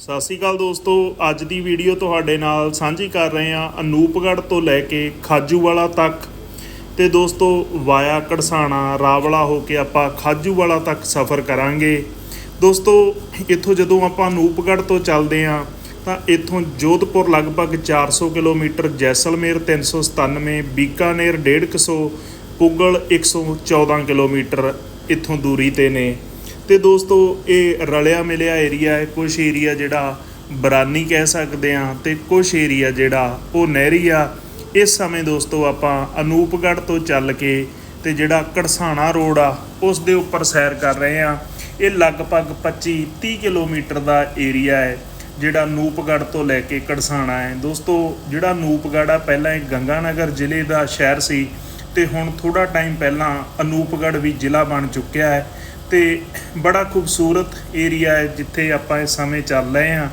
ਸਤਿ ਸ਼੍ਰੀ ਅਕਾਲ ਦੋਸਤੋ, ਅੱਜ ਦੀ ਵੀਡੀਓ ਤੁਹਾਡੇ ਨਾਲ ਸਾਂਝੀ ਕਰ ਰਹੇ ਹਾਂ ਅਨੂਪਗੜ੍ਹ ਤੋਂ ਲੈ ਕੇ ਖਾਜੂਵਾਲਾ ਤੱਕ। ਤੇ ਦੋਸਤੋ, ਵਾਇਆ ਕੜਸਾਣਾ, ਰਾਵਲਾ ਹੋ ਕੇ ਆਪਾਂ ਖਾਜੂਵਾਲਾ ਤੱਕ ਸਫ਼ਰ ਕਰਾਂਗੇ। ਦੋਸਤੋ, ਇੱਥੋਂ ਜਦੋਂ ਆਪਾਂ ਅਨੂਪਗੜ੍ਹ ਤੋਂ ਚੱਲਦੇ ਹਾਂ, ਤਾਂ ਇੱਥੋਂ ਜੋਧਪੁਰ ਲਗਭਗ 400 ਕਿਲੋਮੀਟਰ, ਜੈਸਲਮੇਰ 397 ਬੀਕਾਨੇਰ 150 ਪੁੱਗਲ 114 ਕਿਲੋਮੀਟਰ ਇੱਥੋਂ ਦੂਰੀ ਤੇ ਨੇ। ਤੇ ਦੋਸਤੋ, ਇਹ ਰਲਿਆ ਮਿਲਿਆ ਏਰੀਆ ਹੈ ਕੁਝ ਏਰੀਆ ਜਿਹੜਾ ਬਰਾਨੀ ਕਹਿ ਸਕਦੇ ਆ ਤੇ ਕੁਝ ਏਰੀਆ ਜਿਹੜਾ ਉਹ ਨਹਿਰੀ ਆ। ਇਸ ਸਮੇਂ ਦੋਸਤੋ, ਆਪਾਂ ਅਨੂਪਗੜ੍ਹ ਤੋਂ ਚੱਲ ਕੇ ਤੇ ਜਿਹੜਾ ਕੜਸਾਣਾ ਰੋਡ ਆ, ਉਸ ਦੇ ਉੱਪਰ ਸੈਰ ਕਰ ਰਹੇ ਆ ਇਹ ਲਗਭਗ 25 30 ਕਿਲੋਮੀਟਰ ਦਾ ਏਰੀਆ ਹੈ, ਜਿਹੜਾ ਨੂਪਗੜ੍ਹ ਤੋਂ ਲੈ ਕੇ ਕੜਸਾਣਾ ਹੈ। ਦੋਸਤੋ, ਜਿਹੜਾ ਨੂਪਗੜ੍ਹ ਆ, ਪਹਿਲਾਂ ਇਹ ਗੰਗਾਨਗਰ ਜ਼ਿਲ੍ਹੇ ਦਾ ਸ਼ਹਿਰ ਸੀ ਤੇ ਹੁਣ ਥੋੜਾ ਟਾਈਮ ਪਹਿਲਾਂ ਅਨੂਪਗੜ੍ਹ ਵੀ ਜ਼ਿਲ੍ਹਾ ਬਣ ਚੁੱਕਿਆ ਹੈ। ਤੇ ਬੜਾ ਖੂਬਸੂਰਤ ਏਰੀਆ ਹੈ ਜਿੱਥੇ ਆਪਾਂ ਇਸ ਸਮੇਂ ਚੱਲ ਰਹੇ ਹਾਂ।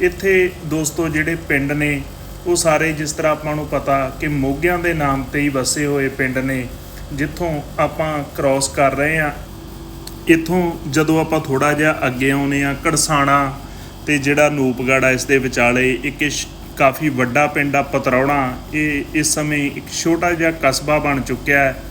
ਇੱਥੇ ਦੋਸਤੋ ਜਿਹੜੇ ਪਿੰਡ ਨੇ, ਉਹ ਸਾਰੇ ਜਿਸ ਤਰ੍ਹਾਂ ਆਪਾਂ ਨੂੰ ਪਤਾ ਕਿ ਮੋਗਿਆਂ ਦੇ ਨਾਮ ਤੇ ਹੀ ਵਸੇ ਹੋਏ ਪਿੰਡ ਨੇ, ਜਿੱਥੋਂ ਆਪਾਂ ਕ੍ਰਾਸ ਕਰ ਰਹੇ ਹਾਂ। ਇੱਥੋਂ ਜਦੋਂ ਆਪਾਂ ਥੋੜਾ ਜਿਹਾ ਅੱਗੇ ਆਉਨੇ ਆ ਕੜਸਾਣਾ ਤੇ ਜਿਹੜਾ ਨੂਪਗੜ੍ਹ ਆ, ਇਸ ਦੇ ਵਿਚਾਲੇ ਇੱਕ ਸ਼- ਕਾਫੀ ਵੱਡਾ ਪਿੰਡ ਆ, ਪਤਰੌੜਾ। ਇਹ ਇਸ ਸਮੇਂ ਇੱਕ ਛੋਟਾ ਜਿਹਾ ਕਸਬਾ ਬਣ ਚੁੱਕਿਆ ਹੈ।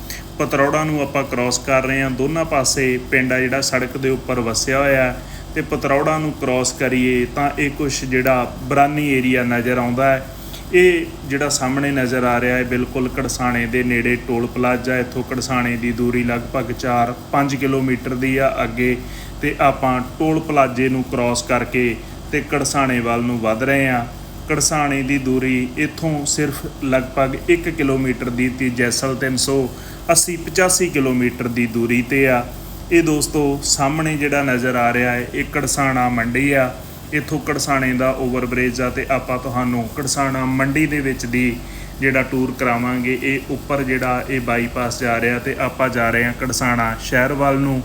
ਪਤਰੌੜਾ ਨੂੰ ਆਪਾਂ ਕ੍ਰਾਸ ਕਰ ਰਹੇ ਹਾਂ। ਦੋਨਾਂ ਪਾਸੇ ਪਿੰਡ ਆ ਜਿਹੜਾ, ਸੜਕ ਦੇ ਉੱਪਰ ਵਸਿਆ ਹੋਇਆ ਹੈ। ਤੇ ਪਤਰੌੜਾ ਨੂੰ ਕ੍ਰਾਸ ਕਰੀਏ ਤਾਂ ਇਹ ਕੁਝ ਜਿਹੜਾ ਬਰਾਨੀ ਏਰੀਆ ਨਜ਼ਰ ਆਉਂਦਾ ਹੈ। ਇਹ ਜਿਹੜਾ ਸਾਹਮਣੇ ਨਜ਼ਰ ਆ ਰਿਹਾ ਹੈ, ਬਿਲਕੁਲ ਕੜਸਾਣੇ ਦੇ ਨੇੜੇ ਟੋਲ ਪਲਾਜ਼ਾ, ਇੱਥੋਂ ਕੜਸਾਣੇ ਦੀ ਦੂਰੀ ਲਗਭਗ 4-5 ਕਿਲੋਮੀਟਰ ਦੀ ਆ ਅੱਗੇ। ਤੇ ਆਪਾਂ ਟੋਲ ਪਲਾਜ਼ੇ ਨੂੰ ਕ੍ਰਾਸ ਕਰਕੇ ਤੇ ਕੜਸਾਣੇ ਵੱਲ ਨੂੰ ਵੱਧ ਰਹੇ ਹਾਂ। ਕੜਸਾਣੇ ਦੀ ਦੂਰੀ ਇੱਥੋਂ ਸਿਰਫ ਲਗਭਗ 1 ਕਿਲੋਮੀਟਰ ਦੀ ਤੇ ਜੈਸਲ 380 85 ਕਿਲੋਮੀਟਰ ਦੀ ਦੂਰੀ ਤੇ ਆ। ਇਹ ਦੋਸਤੋ, ਸਾਹਮਣੇ ਜਿਹੜਾ ਨਜ਼ਰ ਆ ਰਿਹਾ ਹੈ, ਇਹ ਕੜਸਾਣਾ ਮੰਡੀ ਆ। ਇੱਥੋਂ ਕੜਸਾਣੇ ਦਾ ਓਵਰਬ੍ਰਿਜ ਆ ਤੇ ਆਪਾਂ ਤੁਹਾਨੂੰ ਕੜਸਾਣਾ ਮੰਡੀ ਦੇ ਵਿੱਚ ਦੀ ਜਿਹੜਾ ਟੂਰ ਕਰਾਵਾਂਗੇ, ਇਹ ਉੱਪਰ ਜਿਹੜਾ ਇਹ ਬਾਈਪਾਸ ਜਾ ਰਿਹਾ ਤੇ ਆਪਾਂ ਜਾ ਰਹੇ ਹਾਂ ਕੜਸਾਣਾ ਸ਼ਹਿਰ ਵੱਲ ਨੂੰ।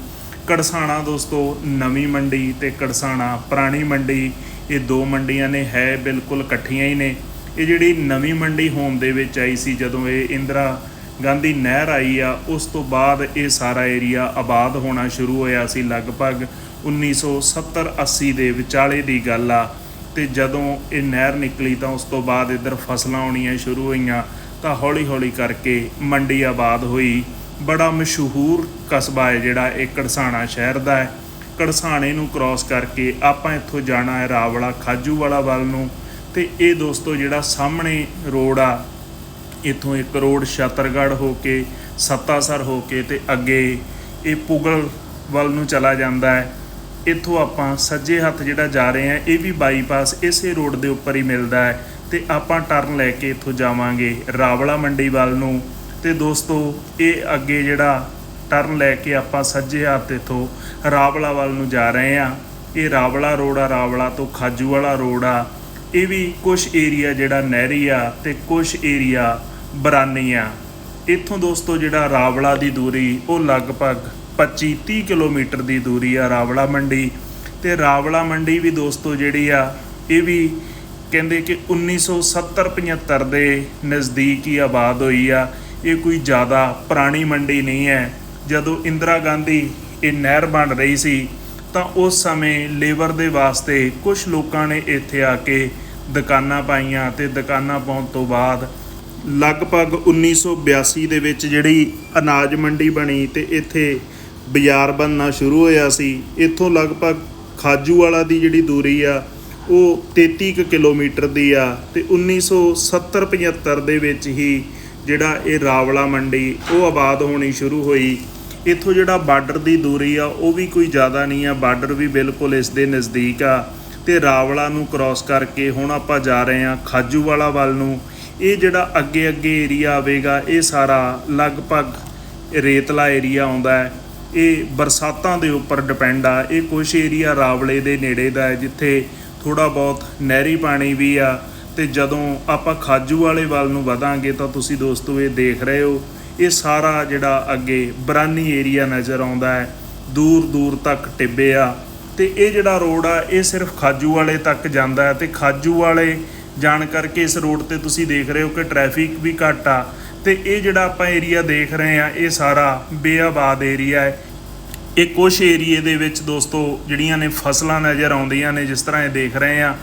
ਕੜਸਾਣਾ ਦੋਸਤੋ, ਨਵੀਂ ਮੰਡੀ ਤੇ ਕੜਸਾਣਾ, ਪੁਰਾਣੀ ਮੰਡੀ, ਇਹ ਦੋ ਮੰਡੀਆਂ ਨੇ, ਹੈ ਬਿਲਕੁਲ ਇਕੱਠੀਆਂ ਹੀ ਨੇ। ਇਹ ਜਿਹੜੀ ਨਵੀਂ ਮੰਡੀ ਹੋਮ ਦੇ ਵਿੱਚ ਆਈ ਸੀ, ਜਦੋਂ ਇਹ ਇੰਦਰਾ ਗਾਂਧੀ ਨਹਿਰ ਆਈ ਆ, ਉਸ ਤੋਂ ਬਾਅਦ ਇਹ ਸਾਰਾ ਏਰੀਆ ਆਬਾਦ ਹੋਣਾ ਸ਼ੁਰੂ ਹੋਇਆ ਸੀ, ਲਗਭਗ 1970-80 ਦੇ ਵਿਚਾਲੇ ਦੀ ਗੱਲ ਆ। ਤੇ ਜਦੋਂ ਇਹ ਨਹਿਰ ਨਿਕਲੀ ਤਾਂ ਉਸ ਤੋਂ ਬਾਅਦ ਇੱਧਰ ਫਸਲਾਂ ਆਉਣੀਆਂ ਸ਼ੁਰੂ ਹੋਈਆਂ, ਤਾਂ ਹੌਲੀ-ਹੌਲੀ ਕਰਕੇ ਮੰਡੀ ਆਬਾਦ ਹੋਈ। ਬੜਾ ਮਸ਼ਹੂਰ ਕਸਬਾ ਹੈ ਜਿਹੜਾ ਇਹ ਕੜਸਾਣਾ ਸ਼ਹਿਰ ਦਾ ਹੈ। ਕੜਸਾਣੇ ਨੂੰ ਕ੍ਰਾਸ ਕਰਕੇ ਆਪਾਂ ਇੱਥੋਂ ਜਾਣਾ ਹੈ ਰਾਵਲਾ ਖਾਜੂ ਵਾਲਾ ਵੱਲ ਨੂੰ। ਤੇ ਇਹ ਦੋਸਤੋ ਜਿਹੜਾ ਸਾਹਮਣੇ ਰੋਡ ਆ, ਇੱਥੋਂ ਇੱਕ ਰੋਡ ਛਤਰਗੜ੍ਹ ਹੋ ਕੇ, ਸੱਤਾਸਰ ਹੋ ਕੇ ਤੇ ਅੱਗੇ ਇਹ ਪੁਗਲ ਵੱਲ ਨੂੰ ਚਲਾ ਜਾਂਦਾ ਹੈ। ਇੱਥੋਂ ਆਪਾਂ ਸੱਜੇ ਹੱਥ ਜਿਹੜਾ ਜਾ ਰਹੇ ਹਾਂ, ਇਹ ਵੀ ਬਾਈਪਾਸ ਇਸੇ ਰੋਡ ਦੇ ਉੱਪਰ ਹੀ ਮਿਲਦਾ ਹੈ। ਤੇ ਆਪਾਂ ਟਰਨ ਲੈ ਕੇ ਇੱਥੋਂ ਜਾਵਾਂਗੇ ਰਾਵਲਾ ਮੰਡੀ ਵੱਲ ਨੂੰ। ਤੇ ਦੋਸਤੋ, ਇਹ ਅੱਗੇ ਜਿਹੜਾ ਟਰਨ ਲੈ ਕੇ ਆਪਾਂ ਸੱਜੇ ਹੱਥ ਇੱਥੋਂ ਰਾਵਲਾ ਵੱਲ ਨੂੰ ਜਾ ਰਹੇ ਹਾਂ। ਇਹ ਰਾਵਲਾ ਰੋਡ ਆ, ਰਾਵਲਾ ਤੋਂ ਖਾਜੂ ਵਾਲਾ ਰੋਡ ਆ। ਇਹ ਵੀ ਕੁਝ ਏਰੀਆ ਜਿਹੜਾ ਨਹਿਰੀ ਆ ਤੇ ਕੁਝ ਏਰੀਆ ਬਰਾਨੀ ਆ। ਇੱਥੋਂ ਦੋਸਤੋ, ਜਿਹੜਾ ਰਾਵਲਾ ਦੀ ਦੂਰੀ, ਉਹ ਲਗਭਗ 25-30 ਕਿਲੋਮੀਟਰ ਦੀ ਦੂਰੀ ਆ ਰਾਵਲਾ ਮੰਡੀ। ਤੇ ਰਾਵਲਾ ਮੰਡੀ ਵੀ ਦੋਸਤੋ ਜਿਹੜੀ ਆ, ਇਹ ਵੀ ਕਹਿੰਦੇ ਕਿ 1970-75 ਦੇ ਨਜ਼ਦੀਕ ਹੀ ਆਬਾਦ ਹੋਈ ਆ। ਇਹ ਕੋਈ ਜ਼ਿਆਦਾ ਪੁਰਾਣੀ ਮੰਡੀ ਨਹੀਂ ਹੈ। ਜਦੋਂ ਇੰਦਰਾ ਗਾਂਧੀ ਇਹ ਨਹਿਰ ਬਣ ਰਹੀ ਸੀ, ਤਾਂ ਉਸ ਸਮੇਂ ਲੇਬਰ ਦੇ ਵਾਸਤੇ ਕੁਝ ਲੋਕਾਂ ਨੇ ਇੱਥੇ ਆ ਕੇ ਦੁਕਾਨਾਂ ਪਾਈਆਂ ਤੇ ਦੁਕਾਨਾਂ ਪਾਉਣ ਤੋਂ ਬਾਅਦ ਲਗਭਗ 1982 ਦੇ ਵਿੱਚ ਜਿਹੜੀ ਅਨਾਜ ਮੰਡੀ ਬਣੀ ਤੇ ਇੱਥੇ ਬਾਜ਼ਾਰ ਬਣਨਾ ਸ਼ੁਰੂ ਹੋਇਆ ਸੀ। ਇੱਥੋਂ ਲਗਭਗ ਖਾਜੂ ਵਾਲਾ ਦੀ ਜਿਹੜੀ ਦੂਰੀ ਆ, ਉਹ 33 ਕੁ ਕਿਲੋਮੀਟਰ ਦੀ ਆ ਤੇ 1970-75 ਦੇ ਵਿੱਚ ਹੀ ਜਿਹੜਾ ਇਹ ਰਾਵਲਾ ਮੰਡੀ, ਉਹ ਆਬਾਦ ਹੋਣੀ ਸ਼ੁਰੂ ਹੋਈ। ਇੱਥੋਂ ਜਿਹੜਾ ਬਾਰਡਰ ਦੀ ਦੂਰੀ ਆ, ਉਹ ਵੀ ਕੋਈ ਜ਼ਿਆਦਾ ਨਹੀਂ ਆ, ਬਾਰਡਰ ਵੀ ਬਿਲਕੁਲ ਇਸ ਦੇ ਨਜ਼ਦੀਕ ਆ। ਤੇ ਰਾਵਲਾ ਨੂੰ ਕ੍ਰਾਸ ਕਰਕੇ ਹੁਣ ਆਪਾਂ ਜਾ ਰਹੇ ਹਾਂ ਖਾਜੂਵਾਲਾ ਵੱਲ ਨੂੰ। ਇਹ ਜਿਹੜਾ ਅੱਗੇ ਅੱਗੇ ਏਰੀਆ ਆਵੇਗਾ, ਇਹ ਸਾਰਾ ਲਗਭਗ ਰੇਤਲਾ ਏਰੀਆ ਆਉਂਦਾ ਹੈ। ਇਹ ਬਰਸਾਤਾਂ ਦੇ ਉੱਪਰ ਡਿਪੈਂਡ ਆ। ਇਹ ਕੁਝ ਏਰੀਆ ਰਾਵਲੇ ਦੇ ਨੇੜੇ ਦਾ ਹੈ, ਜਿੱਥੇ ਥੋੜਾ ਬਹੁਤ ਨਹਿਰੀ ਪਾਣੀ ਵੀ ਆ। ਤੇ ਜਦੋਂ ਆਪਾਂ ਖਾਜੂ ਵਾਲੇ ਵੱਲ ਨੂੰ ਵਧਾਂਗੇ ਤਾਂ ਤੁਸੀਂ ਦੋਸਤੋ ਇਹ ਦੇਖ ਰਹੇ ਹੋ। ਇਹ ਸਾਰਾ ਜਿਹੜਾ ਅੱਗੇ ਬਰਾਨੀ ਏਰੀਆ ਨਜ਼ਰ ਆਉਂਦਾ ਹੈ। ਦੂਰ ਦੂਰ ਤੱਕ ਟਿੱਬੇ ਆ। ਤੇ ਇਹ ਜਿਹੜਾ ਰੋਡ ਆ, ਇਹ ਸਿਰਫ ਖਾਜੂ ਵਾਲੇ ਤੱਕ ਜਾਂਦਾ ਹੈ ਤੇ ਖਾਜੂ ਵਾਲੇ ਜਾਣ ਕਰਕੇ ਇਸ ਰੋਡ ਤੇ ਤੁਸੀਂ ਦੇਖ ਰਹੇ ਹੋ ਕਿ ਟ੍ਰੈਫਿਕ ਵੀ ਘੱਟ ਆ। ਤੇ ਇਹ ਜਿਹੜਾ ਆਪਾਂ ਏਰੀਆ ਦੇਖ ਰਹੇ ਆ ਇਹ ਸਾਰਾ ਬੇਆਬਾਦ ਏਰੀਆ ਹੈ। ਇਹ ਕੁਝ ਏਰੀਏ ਦੇ ਵਿੱਚ ਦੋਸਤੋ ਜਿਹੜੀਆਂ ਨੇ ਫਸਲਾਂ ਨਜ਼ਰ ਆਉਂਦੀਆਂ ਨੇ, ਜਿਸ ਤਰ੍ਹਾਂ ਇਹ ਦੇਖ ਰਹੇ ਆ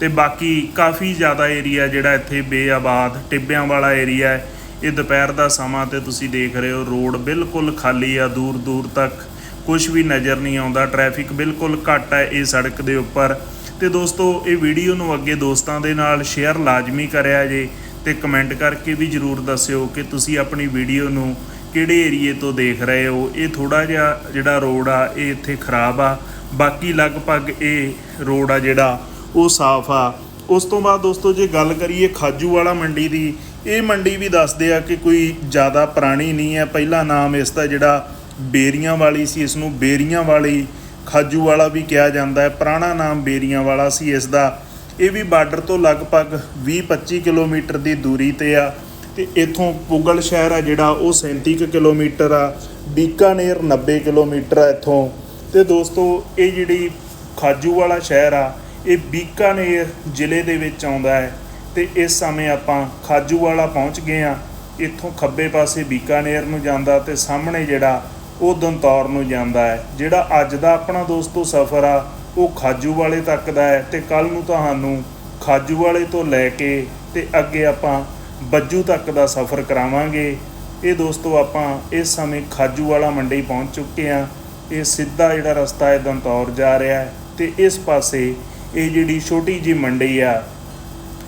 ਤੇ ਬਾਕੀ ਕਾਫੀ ਜ਼ਿਆਦਾ ਏਰੀਆ ਜਿਹੜਾ ਇੱਥੇ ਬੇਆਬਾਦ, ਟਿੱਬਿਆਂ ਵਾਲਾ ਏਰੀਆ ਹੈ। ਇਹ ਦੁਪਹਿਰ ਦਾ ਸਮਾਂ ਤੇ ਤੁਸੀਂ ਦੇਖ ਰਹੇ ਹੋ, ਰੋਡ ਬਿਲਕੁਲ ਖਾਲੀ ਆ ਦੂਰ ਦੂਰ ਤੱਕ ਕੁਝ ਵੀ ਨਜ਼ਰ ਨਹੀਂ ਆਉਂਦਾ ਟ੍ਰੈਫਿਕ ਬਿਲਕੁਲ ਘੱਟ ਹੈ ਇਹ ਸੜਕ ਦੇ ਉੱਪਰ। ਤੇ ਦੋਸਤੋ, ਇਹ ਵੀਡੀਓ ਨੂੰ ਅੱਗੇ ਦੋਸਤਾਂ ਦੇ ਨਾਲ ਸ਼ੇਅਰ ਲਾਜ਼ਮੀ ਕਰਿਆ ਜੇ ਤੇ ਕਮੈਂਟ ਕਰਕੇ ਵੀ ਜਰੂਰ ਦੱਸਿਓ ਕਿ ਤੁਸੀਂ ਆਪਣੀ ਵੀਡੀਓ ਨੂੰ ਕਿਹੜੇ ਏਰੀਏ ਤੋਂ ਦੇਖ ਰਹੇ ਹੋ। ਇਹ ਥੋੜਾ ਜਿਹਾ ਜਿਹੜਾ ਰੋਡ ਆ, ਇਹ ਇੱਥੇ ਖਰਾਬ ਆ। ਬਾਕੀ ਲਗਭਗ ਇਹ ਰੋਡ ਆ ਜਿਹੜਾ ਉਹ ਸਾਫ਼ ਆ। ਉਸ ਤੋਂ ਬਾਅਦ ਦੋਸਤੋ, ਜੇ ਗੱਲ ਕਰੀਏ ਖਾਜੂ ਵਾਲਾ ਮੰਡੀ ਦੀ, ਇਹ ਮੰਡੀ ਵੀ ਦੱਸਦੇ ਆ ਕਿ ਕੋਈ ਜ਼ਿਆਦਾ ਪੁਰਾਣੀ ਨਹੀਂ ਹੈ। ਪਹਿਲਾ ਨਾਮ ਇਸ ਦਾ ਜਿਹੜਾ ਬੇਰੀਆਂ ਵਾਲੀ ਸੀ, ਇਸ ਨੂੰ ਬੇਰੀਆਂ ਵਾਲੀ ਖਾਜੂ ਵਾਲਾ ਵੀ ਕਿਹਾ ਜਾਂਦਾ ਹੈ। ਪੁਰਾਣਾ ਨਾਮ ਬੇਰੀਆਂ ਵਾਲਾ ਸੀ ਇਸ ਦਾ। ਇਹ ਵੀ ਬਾਰਡਰ ਤੋਂ ਲਗਭਗ 20-25 ਕਿਲੋਮੀਟਰ ਦੀ ਦੂਰੀ ਤੇ ਆ ਤੇ ਇਥੋਂ ਪੁਗਲ ਸ਼ਹਿਰ ਆ ਜਿਹੜਾ, ਉਹ 37 ਕੁ ਕਿਲੋਮੀਟਰ ਆ। ਬੀਕਾਨੇਰ 90 ਕਿਲੋਮੀਟਰ ਆ ਇਥੋਂ। ਤੇ ਦੋਸਤੋ, ਇਹ ਜਿਹੜੀ ਖਾਜੂ ਵਾਲਾ ਸ਼ਹਿਰ ਆ ਇਹ ਬੀਕਾਨੇਰ ਜ਼ਿਲ੍ਹੇ ਦੇ ਵਿੱਚ ਆਉਂਦਾ ਹੈ ਤੇ ਇਸ ਸਮੇਂ ਆਪਾਂ ਖਾਜੂ ਵਾਲਾ ਪਹੁੰਚ ਗਏ ਆ ਇੱਥੋਂ ਖੱਬੇ ਪਾਸੇ ਬੀਕਾਨੇਰ ਨੂੰ ਜਾਂਦਾ ਤੇ ਸਾਹਮਣੇ ਜਿਹੜਾ ਉਹ ਦੰਤੌਰ ਨੂੰ ਜਾਂਦਾ ਹੈ, ਜਿਹੜਾ ਅੱਜ ਦਾ ਆਪਣਾ ਦੋਸਤੋ ਸਫ਼ਰ ਆ, ਉਹ ਖਾਜੂ ਵਾਲੇ ਤੱਕ ਦਾ ਹੈ ਤੇ ਕੱਲ ਨੂੰ ਤੁਹਾਨੂੰ ਖਾਜੂ ਵਾਲੇ ਤੋਂ ਲੈ ਕੇ ਤੇ ਅੱਗੇ ਆਪਾਂ ਬੱਜੂ ਤੱਕ ਦਾ ਸਫ਼ਰ ਕਰਾਵਾਂਗੇ। ਇਹ ਦੋਸਤੋ ਆਪਾਂ ਇਸ ਸਮੇਂ ਖਾਜੂ ਵਾਲਾ ਮੰਡੀ ਪਹੁੰਚ ਚੁੱਕੇ ਆ ਇਹ ਸਿੱਧਾ ਜਿਹੜਾ ਰਸਤਾ ਹੈ ਦੰਤੌਰ ਜਾ ਰਿਹਾ ਹੈ ਤੇ ਇਸ ਪਾਸੇ ਇਹ ਜਿਹੜੀ ਛੋਟੀ ਜੀ ਮੰਡੀ ਆ,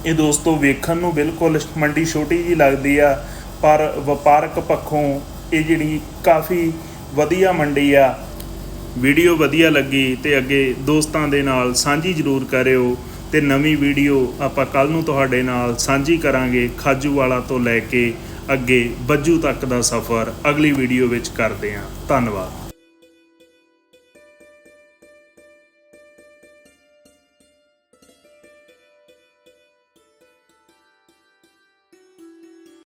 ਇਹ ਦੋਸਤੋ ਵੇਖਣ ਨੂੰ ਬਿਲਕੁਲ ਮੰਡੀ ਛੋਟੀ ਜੀ ਲੱਗਦੀ ਆ, ਪਰ ਵਪਾਰਕ ਪੱਖੋਂ ਇਹ ਜਿਹੜੀ ਕਾਫੀ ਵਧੀਆ ਮੰਡੀ ਆ, ਵੀਡੀਓ ਵਧੀਆ ਲੱਗੀ ਤੇ ਅੱਗੇ ਦੋਸਤਾਂ ਦੇ ਨਾਲ ਸਾਂਝੀ ਜ਼ਰੂਰ ਕਰਿਓ ਤੇ ਨਵੀਂ ਵੀਡੀਓ ਆਪਾਂ ਕੱਲ ਨੂੰ ਤੁਹਾਡੇ ਨਾਲ ਸਾਂਝੀ ਕਰਾਂਗੇ ਖਾਜੂ ਵਾਲਾ ਤੋਂ ਲੈ ਕੇ ਅੱਗੇ ਬੱਜੂ ਤੱਕ ਦਾ ਸਫ਼ਰ। ਅਗਲੀ ਵੀਡੀਓ ਵਿੱਚ ਕਰਦੇ ਹਾਂ। ਧੰਨਵਾਦ।